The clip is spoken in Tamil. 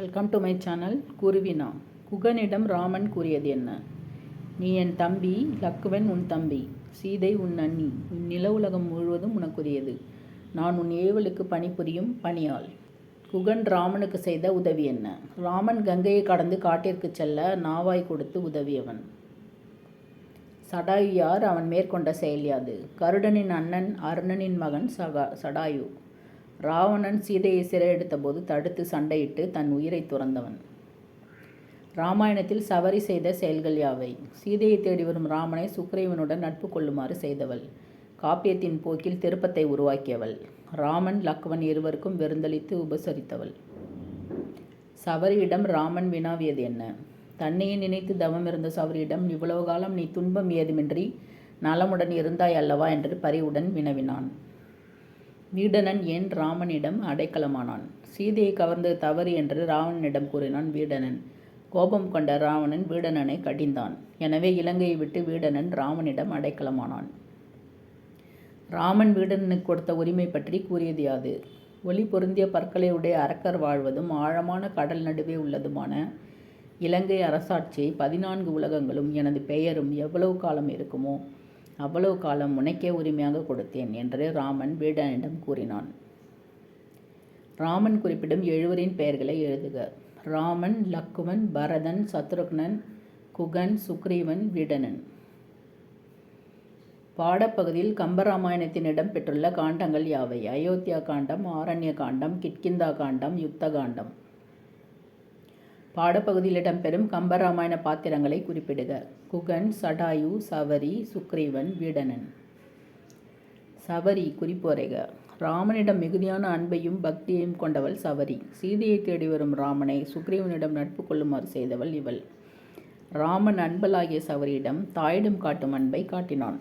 வெல்கம் டு மை சேனல் குருவினா குகனிடம் ராமன் கூறியது என்ன? நீ என் தம்பி லக்குவன் உன் தம்பி சீதை உன் அண்ணி உன் நில உலகம் முழுவதும் உனக்குரியது. நான் உன் ஏவலுக்கு பணிபுரியும் பணியாள். குகன் ராமனுக்கு செய்த உதவி என்ன? ராமன் கங்கையை கடந்து காட்டிற்கு செல்ல நாவாய் கொடுத்து உதவியவன். சடாயு யார் அவன் மேற்கொண்ட செயல் யாது? கருடனின் அண்ணன் அருணனின் மகன் சகா சடாயு. ராவணன் சீதையை சிறையெடுத்தபோது தடுத்து சண்டையிட்டு தன் உயிரை துறந்தவன். ராமாயணத்தில் சவரி செய்த செயல்கள் யாவை? சீதையை தேடி வரும் ராமனை சுக்ரீவனுடன் நட்பு கொள்ளுமாறு செய்தவள். காப்பியத்தின் போக்கில் திருப்பத்தை உருவாக்கியவள். ராமன் லக்வன் இருவருக்கும் விருந்தளித்து உபசரித்தவள். சவரியிடம் ராமன் வினாவியது என்ன? தன்னையே நினைத்து தவம் இருந்த சவரியிடம் இவ்வளவு காலம் நீ துன்பம் ஏதுமின்றி நலமுடன் இருந்தாய் அல்லவா? என்று பரிவுடன் வினவினான். வீடணன் ஏன் ராமனிடம் அடைக்கலமானான்? சீதையை கவர்ந்தது தவறு என்று ராவணனிடம் கூறினான் வீடணன் கோபம் கொண்ட ராவணன் வீடணனை கடிந்தான். எனவே இலங்கையை விட்டு வீடணன் ராமனிடம் அடைக்கலமானான். ராமன் வீடணனுக்கு கொடுத்த உரிமை பற்றி கூறியது யாது? ஒளி பொருந்திய பற்களை உடைய அரக்கர் வாழ்வதும் ஆழமான கடல் நடுவே உள்ளதுமான இலங்கை அரசாட்சியை பதினான்கு உலகங்களும் எனது பெயரும் எவ்வளவு காலம் இருக்குமோ அவ்வளவு காலம் உனக்கே உரிமையாக கொடுத்தேன் என்று ராமன் வீடனிடம் கூறினான். ராமன் குறிப்பிடும் எழுவரின் பெயர்களை எழுதுக. ராமன் லக்குவன் பரதன் சத்ருக்னன் குகன் சுக்ரீவன் வீடனன். பாடப்பகுதியில் கம்பராமாயணத்தின் இடம்பெற்றுள்ள காண்டங்கள் யாவை? அயோத்தியா காண்டம் ஆரண்ய காண்டம் கிட்கிந்தா காண்டம் யுத்த காண்டம். பாடப்பகுதியில் இடம்பெறும் கம்பராமாயண பாத்திரங்களை குறிப்பிடுக. குகன் சடாயு சவரி சுக்ரீவன் வீடனன். சவரி குறிப்புரைக ராமனிடம் மிகுதியான அன்பையும் பக்தியையும் கொண்டவள் சவரி. சீதையை தேடி வரும் ராமனை சுக்ரீவனிடம் நட்பு கொள்ளுமாறு செய்தவள் இவள். ராமன் அன்பலாகிய சவரியிடம் தாயிடம் காட்டும் அன்பை காட்டினான்.